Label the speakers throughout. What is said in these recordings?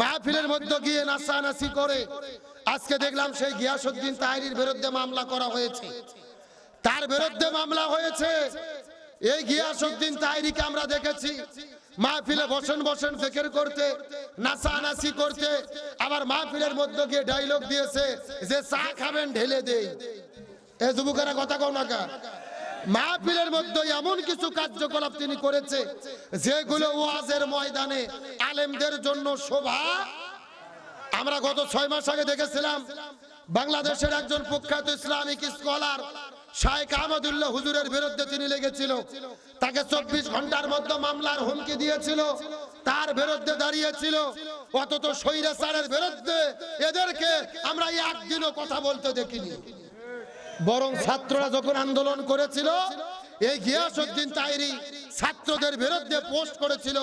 Speaker 1: মাহফিলের মধ্যে গিয়ে নাচানাচি করে। আজকে দেখলাম সেই গিয়াসুদ্দিন তাহিরির বিরুদ্ধে মামলা করা হয়েছে। তার বিরুদ্ধে মামলা হয়েছে। এই গিয়াসুদ্দিন তাহিরিকে আমরা দেখেছি। মাহফিলে বসেন বসেন ফেকের করতে, নাচানাচি করতে, আবার মাহফিলের মধ্যে গিয়ে ডায়লগ দিয়েছে যে চা খাবেন, ঢেলে দেই। এ যুবকেরা কথা কও না কা? মাহফিলের মধ্যে এমন কিছু কার্যকলাপ তিনি করেছে, যেগুলো ওয়াজের ময়দানে আলেমদের জন্য শোভা। আমরা গত ছয় মাস আগে দেখেছিলাম, বাংলাদেশের একজন প্রখ্যাত ইসলামিক স্কলার শাহেখ আহমদুল্লাহ হুজুরের বিরুদ্ধে তিনি লেগেছিল। তাকে চব্বিশ ঘণ্টার মধ্যে মামলার হুমকি দিয়েছিল, তার বিরুদ্ধে দাঁড়িয়েছিল। অথচ স্বৈরাচারের বিরুদ্ধে এদেরকে আমরা একদিনও কথা বলতে দেখিনি। বরং ছাত্ররা যখন আন্দোলন করেছিল, এই গিয়াসউদ্দিন তাইরি ছাত্রদের বিরুদ্ধে পোস্ট করেছিল,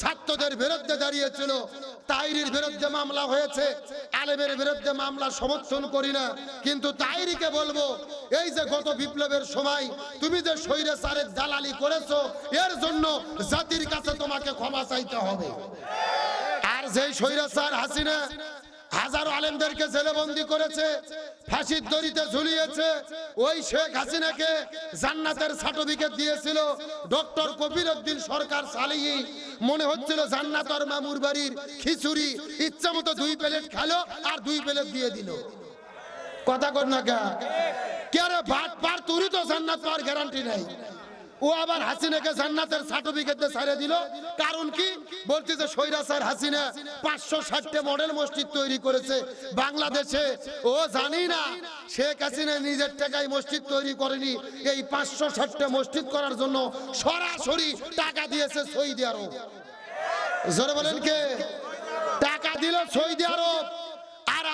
Speaker 1: ছাত্রদের বিরুদ্ধে দাঁড়িয়েছিল। তাইরির বিরুদ্ধে মামলা হয়েছে, আলেমের বিরুদ্ধে মামলা সমর্থন করি না। কিন্তু তাইরিকে বলব, এই যে গত বিপ্লবের সময় তুমি যে স্বৈরাচারের দালালি করেছ, এর জন্য জাতির কাছে তোমাকে ক্ষমা চাইতে হবে। আর যেই স্বৈরাচার হাসিনা হাজারো আলেমদেরকে জেলেবন্দি করেছে, ফাঁসির দড়িতে ঝুলিয়েছে। ওই শেখ হাসিনাকে জান্নাতের সার্টিফিকেট দিয়েছিল ডক্টর কবির উদ্দিন সরকার সালিহি। মনে হচ্ছিল জান্নাতর মামুর বাড়ির খিচুড়ি ইচ্ছা মতো দুই প্লেট খেলো আর দুই প্লেট দিয়ে দিল। কথা কর না কে? রে বাট পার তুই তো জান্নাত পাওয়ার গ্যারান্টি নাই। ও আবার হাসিনাকে জান্নাতের সার্টিফিকেট দিয়ে ছাড়ে দিল। কারণ কি? বলতে যে সৈরাসার হাসিনা পাঁচশো ষাটটা মডেল মসজিদ তৈরি করেছে বাংলাদেশে। ও জানি না, শেখ হাসিনা নিজের টাকায় মসজিদ তৈরি করেনি। এই পাঁচশো ষাটটা মসজিদ করার জন্য সরাসরি টাকা দিয়েছে সৌদি আরব। জোরে বলেন কে? টাকা দিল সৌদি আরব। আর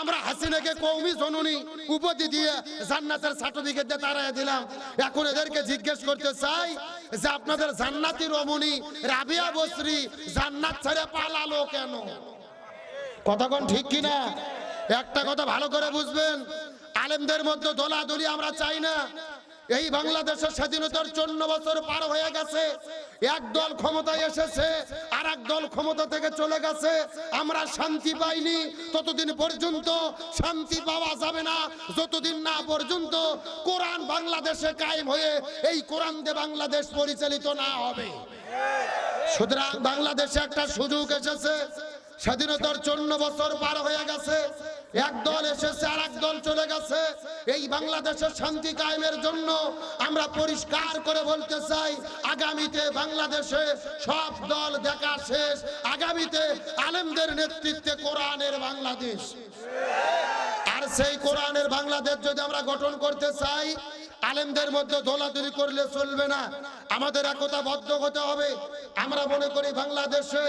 Speaker 1: আমরা হাসিনাকে কৌমি জননী উপাধি দিয়ে জান্নাতের সার্টিফিকেট দিয়ে তারাই দিলাম। এখন এদেরকে জিজ্ঞেস করতে চাই যে আপনাদের জান্নাতি রমণী রাবিয়া বসরি জান্নাত ছেড়ে পালালো কেন? কতক্ষণ ঠিক কিনা? একটা কথা ভালো করে বুঝবেন। আলেমদের মধ্যে দলাদলি আমরা চাই না। এই বাংলাদেশের স্বাধীনতার চন্ন বছর পার হয়ে গেছে। এক দল ক্ষমতায় এসেছে আর এক দল ক্ষমতা থেকে চলে গেছে। আমরা শান্তি পাইনি, ততদিন পর্যন্ত শান্তি পাওয়া যাবে না। যতদিন না পর্যন্ত কোরআন বাংলাদেশে কায়েম হয়ে এই কোরআন দিয়ে বাংলাদেশ পরিচালিত না হবে। সুতরাং বাংলাদেশে একটা সুযোগ এসেছে স্বাধীনতার চন্ন বছর পার হয়ে গেছে। এক দল এসেছে আর এক দল চলে গেছে। এই বাংলাদেশের শান্তি কায়েমের জন্য আমরা পরিষ্কার করে বলতে চাই, আগামীতে বাংলাদেশে সব দল দেখা শেষ। আগামীতে আলেমদের নেতৃত্বে কোরআনের বাংলাদেশ। আর সেই কোরআনের বাংলাদেশ যদি আমরা গঠন করতে চাই আলেমদের মধ্যে দোলাদুলি করলে চলবে না। আমাদের একতাবদ্ধ হতে হবে। আমরা মনে করি বাংলাদেশে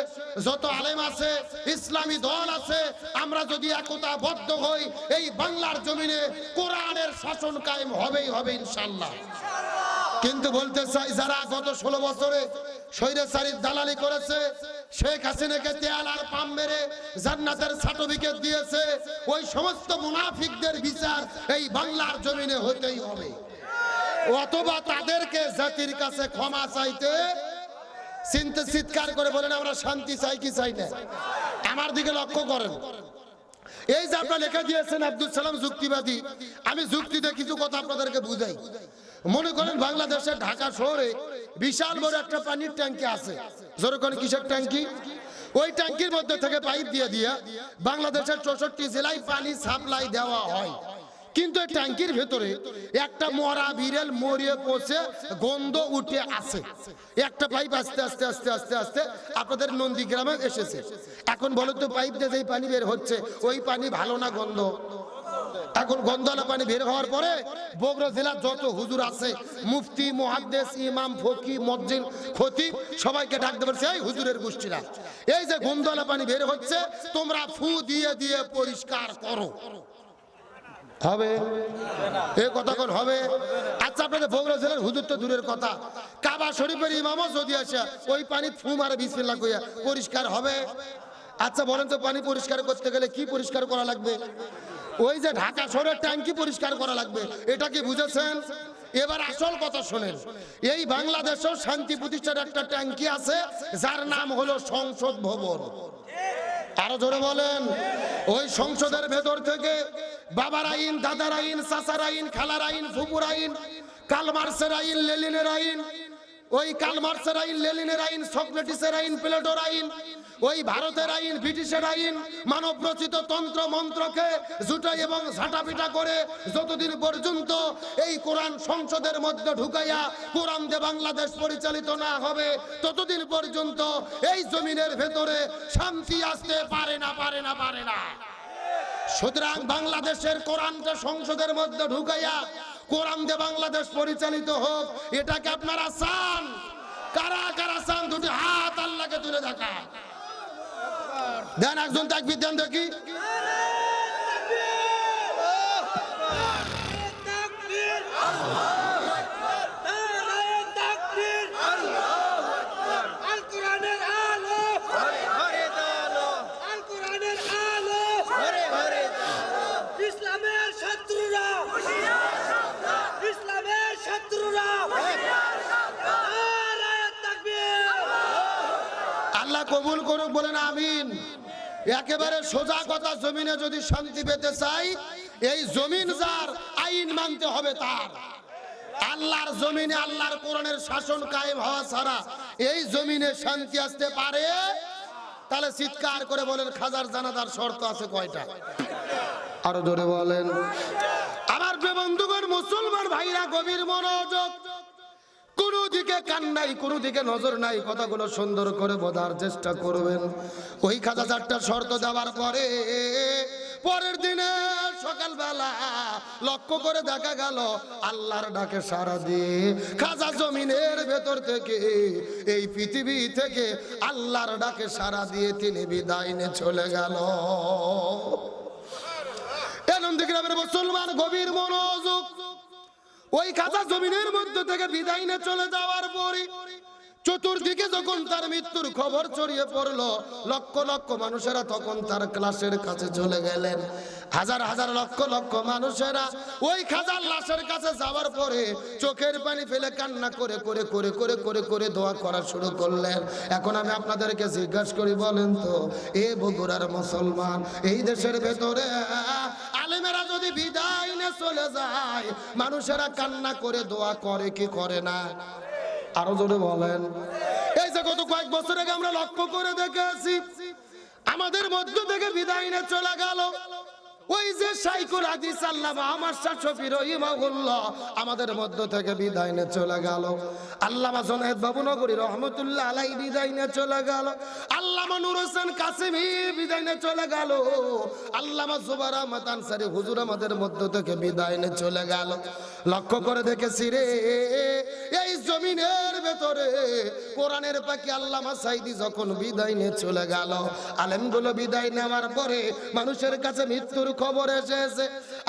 Speaker 1: যত আলেম আছে, ইসলামী দল আছে, আমরা যদি একতাবদ্ধ হই, এই বাংলার জমিনে কোরআনের শাসন কায়েম হবেই হবে ইনশাল্লাহ কিন্তু বলতে চাই, যারা গত ষোলো বছরে স্বৈরাচারীর দালালি করেছে, শেখ হাসিনাকে তেয়াল আর পাম মেরে জান্নাতের সার্টিফিকেট দিয়েছে, ওই সমস্ত মুনাফিকদের বিচার এই বাংলার জমিনে হইতেই হবে। অথবা তাদেরকে জাতির কাছে ক্ষমা চাইতে চিন্তে চিৎকার করে বলেন, আমরা শান্তি চাই কি চাই না? আমার দিকে লক্ষ্য করেন। এই যে আপনারা লেখা দিয়েছেন আব্দুল সালাম যুক্তিবাদী, আমি যুক্তিতে কিছু কথা আপনাদেরকে বুঝাই। মনে করেন বাংলাদেশের ঢাকা শহরে বিশাল বড় একটা পানির ট্যাঙ্কি আছে। যেরকম কিসের ট্যাঙ্কি? ওই ট্যাঙ্কির মধ্যে থেকে পাইপ দিয়ে দিয়া বাংলাদেশের চৌষট্টি জেলায় পানি সাপ্লাই দেওয়া হয়। কিন্তু ট্যাঙ্কির ভেতরে একটা মরা বিড়াল মরিয়ে পচে গন্ধ উঠে আছে। একটা পাইপ আস্তে আস্তে আস্তে আস্তে আস্তে আপনাদের নন্দীগ্রামে এসেছে। এখন বলো তো পাইপ দিয়ে যেই পানি বের হচ্ছে, ওই পানি ভালো না গন্ধ? এখন গন্ধলা পানি বের হওয়ার পরে বগুড়া জেলার যত হুজুর আছে, মুফতি, মুহাদ্দেস, ইমাম, ফকি, মসজিদ, খতিব, সবাইকে ডাকতে পারছে এই হুজুরের গোষ্ঠীরা। এই যে গন্ধলা পানি বের হচ্ছে, তোমরা ফু দিয়ে দিয়ে পরিষ্কার করো। হবে। এ কথা কোন, হবে। আচ্ছা আপনাদের বগুড়া জেলার হুজুর তো দূরের কথা। কাবা শরীফের ইমামও যদি আসে ওই পানি ফু মারে বিসমিল্লাহ কইয়া, পরিষ্কার হবে। আচ্ছা বলেন তো, পানি পরিষ্কার করতে গেলে কি পরিষ্কার করা লাগবে? ওই যে ঢাকা শহরের ট্যাঙ্কি পরিষ্কার করা লাগবে, এটা কি বুঝেছেন? এবার আসল কথা শোনেন। এই বাংলাদেশেও শান্তি প্রতিষ্ঠার একটা ট্যাঙ্কি আছে, যার নাম হলো সংসদ ভবন। আরও জোরে বলেন। ওই সংসদের ভেতর থেকে বাবার আইন, দাদার আইন, চাচার আইন, খালার আইন, ফুপুর আইন, কালমার্সের আইন লেলিনের আইন, ওই কালমার্সের আইন লেলিনের আইন, সক্রেটিসের আইন, প্লেটোর আইন, ওই ভারতের আইন, ব্রিটিশের আইন মানব রচিত তন্ত্র মন্ত্রকে জুটাই এবং ঝাঁটাপিটা করে যতদিন পর্যন্ত এই কোরআন সংসদের মধ্যে ঢুকাইয়া কোরআন যে বাংলাদেশ পরিচালিত না হবে, ততদিন পর্যন্ত এই জমিনের ভেতরে শান্তি আসতে পারে না পারে না পারে না। সুতরাং বাংলাদেশের কোরআনটা সংসদের মধ্যে ঢুকাইয়া কোরআন দিয়ে বাংলাদেশ পরিচালিত হোক, এটাকে আপনারা চান। কারা কারা চান? দুটি হাত আল্লাহকে তুলে দেখা দেন একজন তাকবির দেন দেখি
Speaker 2: তাকবীর নারায়ে তাকবীর আল কোরআনের আলো আল কোরআনের আলো ইসলামের শত্রুরা ইসলামের শত্রুরা নারায়ে তাকবীর
Speaker 1: আল্লাহ কবুল করুক, বলেন আমিন। একেবারে সোজা কথা জমিনে যদি শান্তি পেতে চাই, এই জমিন যার আইন মানতে হবে তার। আল্লাহর জমিনে, আল্লাহর কোরআনের শাসন কায়েম হওয়া ছাড়া এই জমিনে শান্তি আসতে পারে? তাহলে চিৎকার করে বলেন, খাজার জানাদার শর্ত আছে কয়টা? আরও জোরে বলেন। আমার বন্ধুগণ, মুসলমান ভাইরা, গভীর মনোযোগ কোন দিকে কান দিকে নজর নাই, কথাগুলো সুন্দর করে বোঝার চেষ্টা করবেন। ওই খাজা শর্ত পরে, পরের দিনে সকালবেলা লক্ষ্য করে দেখা গেল ডাকে সারা দিয়ে খাজা জমিনের ভেতর থেকে, এই পৃথিবী থেকে আল্লাহর ডাকে সারা দিয়ে তিনি বিদায় চলে গেল। মুসলমান গভীর মনোযোগ ওই কাঁচা জমিনের মধ্যে থেকে বিদায় নিয়ে চলে যাওয়ার পরে চতুর্দিকে যখন তার মৃত্যুর খবর ছড়িয়ে পড়ল, লক্ষ লক্ষ মানুষেরা তখন তার ক্লাসের কাছে চলে গেলেন। হাজার হাজার লক্ষ লক্ষ মানুষেরা ওই খাজার লাশের কাছে যাওয়ার পরে চোখের পানি ফেলে কান্না করে করে করে করে করে করে দোয়া করা শুরু করলেন। এখন আমি আপনাদেরকে জিজ্ঞাসা করি, বলেন তো, এ বগুড়ার মুসলমান, এই দেশের ভেতরে আলেমেরা যদি বিদায় নিয়ে চলে যায়, মানুষেরা কান্না করে, দোয়া করে, কি করে না? আরও জোরে বলেন। এই যে গত কয়েক বছর আগে আমরা লক্ষ্য করে দেখেছি, আমাদের মধ্য থেকে বিদায় নিয়ে চলে গেল। ওই যে সাইকুল হাদিস আল্লামা, আমার শাশফি রহিমাহুল্লাহ আমাদের মধ্য থেকে বিদায় নিয়ে চলে গেল। আল্লামা জনায়েদ বাবু নগরী রহমতুল্লাহ আলাই বিদায় নিয়ে চলে গেল। আল্লামা নুর হোসেন কাসিমি বিদায় নিয়ে চলে গেল। আল্লামা জুবার আহমদ আনসারি হুজুর আমাদের মধ্য থেকে বিদায় নিয়ে চলে গেল। লক্ষ্য করে দেখেছি রে। এই জমিনের ভেতরে কোরআনের পাখি আল্লামা সাইদি যখন বিদায় নিয়ে চলে গেল, আলেমগুলো বিদায় নেওয়ার পরে মানুষের কাছে মৃত্যুর খবর এসেছে।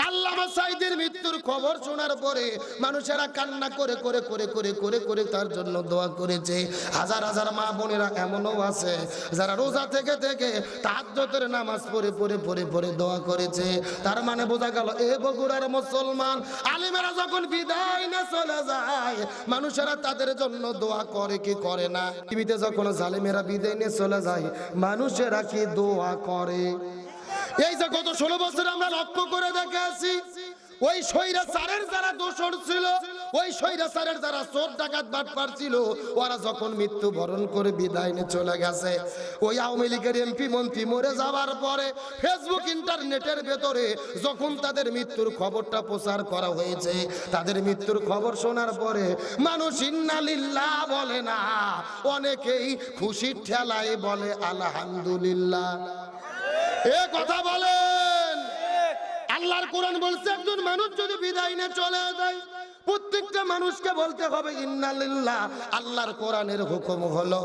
Speaker 1: আল্লামা সাইদির মৃত্যুর খবর শোনার পরে মানুষেরা কান্না করে করে করে করে করে করে তার জন্য দোয়া করেছে। হাজার হাজার মা বোনেরা এমনও আছে, যারা রোজা থেকে থেকে তাহাজ্জতের নামাজ পড়ে পড়ে পড়ে পড়ে দোয়া করেছে। তার মানে বোঝা গেল, এ বগুড়ার মুসলমান আলিমেরা যখন বিদায় না চলে যায়, মানুষেরা তাদের জন্য দোয়া করে কি করে না? টিভিতে যখন জালিমেরা বিদায় নিয়ে চলে যায়, মানুষেরা কি দোয়া করে? এই যে গত ষোলো বছর আমরা লক্ষ্য করে দেখে আছি ওই স্বৈরাচারের যারা দোষর ছিল, ওই স্বৈরাচারের যারা চোর ডাকাত বাটপার ছিল ওরা যখন মৃত্যু বরণ করে বিদায় নিয়ে চলে গেছে, ওই আওয়ামী লীগের এমপি মন্ত্রী মরে যাওয়ার পরে ফেসবুক ইন্টারনেটের ভেতরে যখন তাদের মৃত্যুর খবরটা প্রচার করা হয়েছে, তাদের মৃত্যুর খবর শোনার পরে মানুষ ইন্নালিল্লাহ বলে না, অনেকেই খুশির ঠেলায় বলে, আলহামদুলিল্লাহ। কথা বলেন। আল্লাহর কোরআন বলছে, একজন মানুষ যদি বিদায় নিয়ে চলে যায়, প্রত্যেকটা মানুষকে বলতে হবে, ইন্নালিল্লাহ, আল্লাহর কোরআনের হুকুম হলো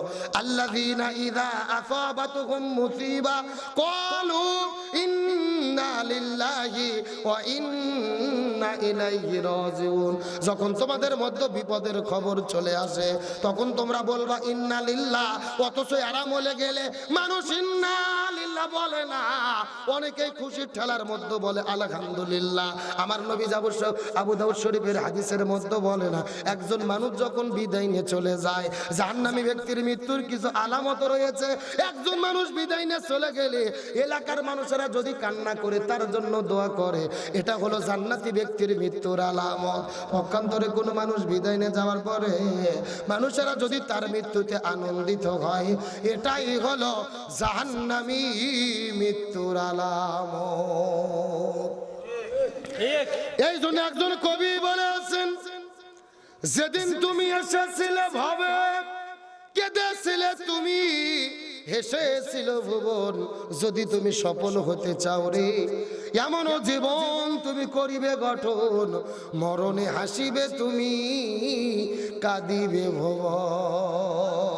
Speaker 1: ইযা আসাবাতুহুম মুসিবা, ক্বালু ইন্না লিল্লাহি ওয়া ইন্না ইলাইহি রাজিউন। যখন তোমাদের মধ্যে বিপদের খবর চলে আসে, তখন তোমরা বলবা ইন্না লিল্লাহ অথচ আরাম হলে গেলে মানুষ ইন্না কথা বলে না। অনেকেই খুশির ঠেলার মধ্যে বলে, আলহামদুলিল্লাহ। আমার নবী যাবু আবু দাউদ শরীফের হাদিসের মধ্যে বলে না, একজন মানুষ যখন বিদায় নিয়ে চলে যায়, জাহান্নামী ব্যক্তির মৃত্যুর কিছু আলামত রয়েছে। একজন মানুষ বিদায় নিয়ে চলে গেলে এলাকার মানুষেরা যদি কান্না করে, তার জন্য দোয়া করে। এটা হলো জান্নাতি ব্যক্তির মৃত্যুর আলামত। পক্ষান্তরে কোনো মানুষ বিদায় নিয়ে যাওয়ার পরে মানুষেরা যদি তার মৃত্যুতে আনন্দিত হয়, এটাই হলো জাহান্নামী মৃত্যুর আলামত। এই জন্য একজন কবি বলেছেন যেদিন তুমি এসেছিলে ভাবে কেঁদেছিলে তুমি, হেসেছিল ভুবন। যদি তুমি সফল হতে চাও রে এমন জীবন তুমি করিবে গঠন। মরণে হাসিবে তুমি, কাঁদিবে ভুবন।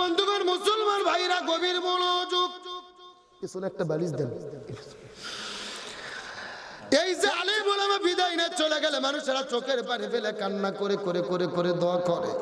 Speaker 1: বন্ধুগণ মুসলমান ভাইরা গভীর মনোযোগ। পিছনে একটা বালিশ দেন। এই যে আলে বলে বিদায় নিয়ে চলে গেলে মানুষেরা চোখের পানি ফেলে কান্না করে করে করে করে দোয়া করে।